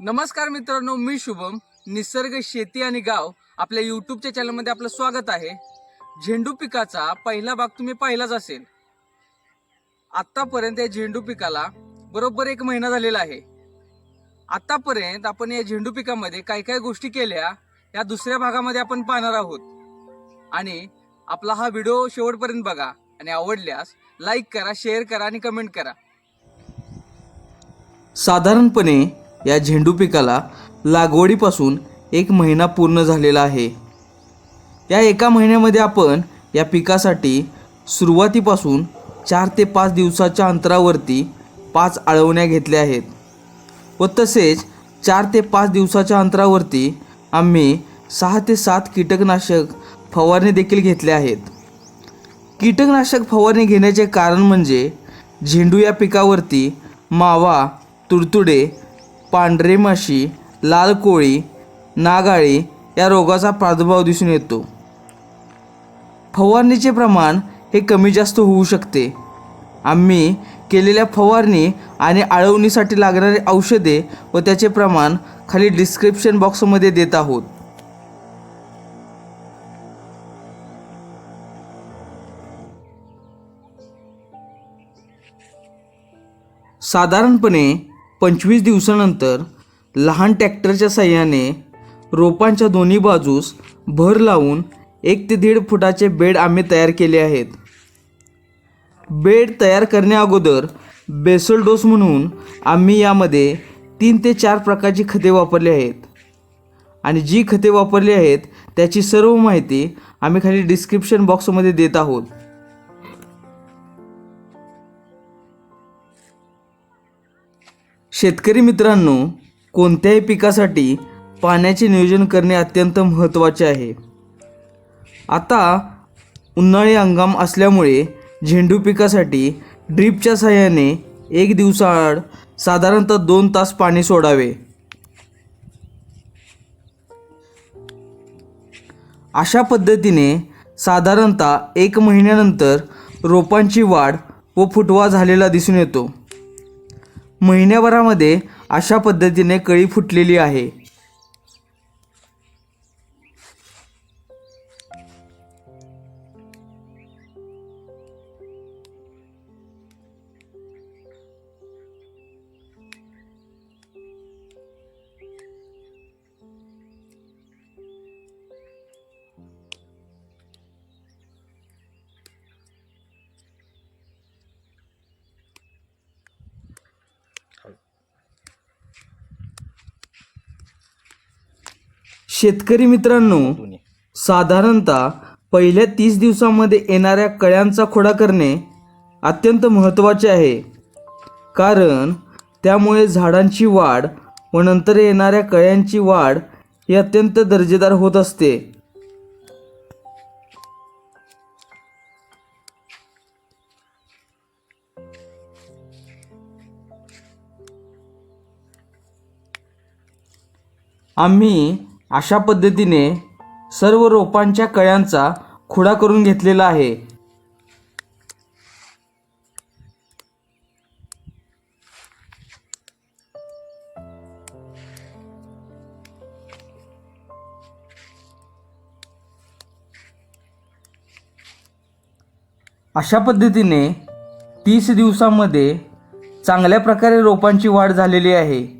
नमस्कार मित्रांनो मी शुभम. निसर्ग शेती आणि गाव आपल्या युट्यूबच्या चॅनलमध्ये आपलं स्वागत आहे. झेंडू पिकाचा पहिला भाग तुम्ही पाहिलाच असेल. आतापर्यंत या झेंडू पिकाला बरोबर एक महिना झालेला आहे. आतापर्यंत आपण या झेंडू पिकामध्ये काय काय गोष्टी केल्या या दुसऱ्या भागामध्ये आपण पाहणार आहोत. आणि आपला हा व्हिडिओ शेवटपर्यंत बघा आणि आवडल्यास लाईक करा शेअर करा आणि कमेंट करा. साधारणपणे या झेंडू पिकाला लागवडीपासून एक महिना पूर्ण झालेला आहे. या एका महिन्यामध्ये आपण या पिकासाठी सुरुवातीपासून चार ते पाच दिवसाच्या अंतरावरती पाच आळवण्या घेतल्या आहेत व तसेच चार ते पाच दिवसाच्या अंतरावरती आम्ही सहा ते सात कीटकनाशक फवारणी देखील घेतल्या आहेत. कीटकनाशक फवारणी घेण्याचे कारण म्हणजे झेंडू या पिकावरती मावा तुडतुडे पांढरे माशी लाल कोळी नागाळी या रोगाचा प्रादुर्भाव दिसून येतो. फवारणीचे प्रमाण हे कमी जास्त होऊ शकते. आम्ही केलेल्या फवारणी आणि आळवणीसाठी लागणारे औषधे व त्याचे प्रमाण खाली डिस्क्रिप्शन बॉक्समध्ये देत आहोत. साधारणपणे पंचवीस दिवसानंतर लहान ट्रॅक्टरच्या सहाय्याने रोपांच्या दोन्ही बाजूस भर लावून एक ते दीड फुटाचे बेड आम्ही तयार केले आहेत. बेड तयार करण्याअगोदर बेसल डोस म्हणून आम्ही यामध्ये तीन ते चार प्रकारची खते वापरली आहेत. आणि जी खते वापरली आहेत त्याची सर्व माहिती आम्ही खाली डिस्क्रिप्शन बॉक्समध्ये देत आहोत. शेतकरी मित्रांनो कोणत्याही पिकासाठी पाण्याचे नियोजन करणे अत्यंत महत्त्वाचे आहे. आता उन्हाळी हंगाम असल्यामुळे झेंडू पिकासाठी ड्रीपच्या सहाय्याने एक दिवसाआड साधारणतः दोन तास पाणी सोडावे. अशा पद्धतीने साधारणतः एक महिन्यानंतर रोपांची वाढ व फुटवा झालेला दिसून येतो. महिन्याभरामध्ये अशा पद्धतीने कळी फुटलेली आहे. शेतकरी मित्रांनो साधारणतः पहिल्या तीस दिवसामध्ये येणाऱ्या कळ्यांचा खोडा करणे अत्यंत महत्त्वाचे आहे. कारण त्यामुळे झाडांची वाढ व नंतर येणाऱ्या कळ्यांची वाढ ही अत्यंत दर्जेदार होत असते. आम्ही अशा पद्धतीने सर्व रोपांच्या कळ्यांचा खुडा करून घेतलेला आहे. अशा पद्धतीने तीस दिवसामध्ये चांगल्या प्रकारे रोपांची वाढ झालेली आहे.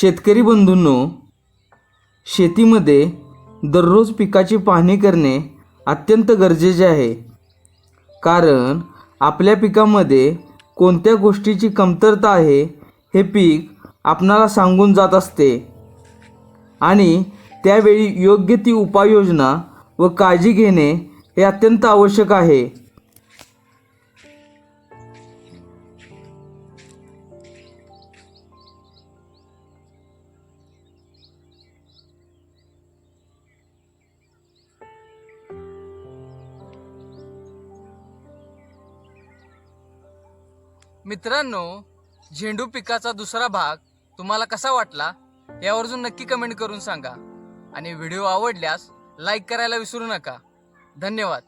शेतकरी बंधूंनो शेतीमध्ये दररोज पिकाची पाहणी करणे अत्यंत गरजेचे आहे. कारण आपल्या पिकामध्ये कोणत्या गोष्टीची कमतरता आहे हे पीक आपणाला सांगून जात असते. आणि त्यावेळी योग्य ती उपाययोजना व काळजी घेणे हे अत्यंत आवश्यक आहे. मित्रांनो झेंडू पिकाचा दुसरा भाग तुम्हाला कसा वाटला यावरून नक्की कमेंट करून सांगा. आणि व्हिडिओ आवडल्यास लाईक करायला विसरू नका. धन्यवाद.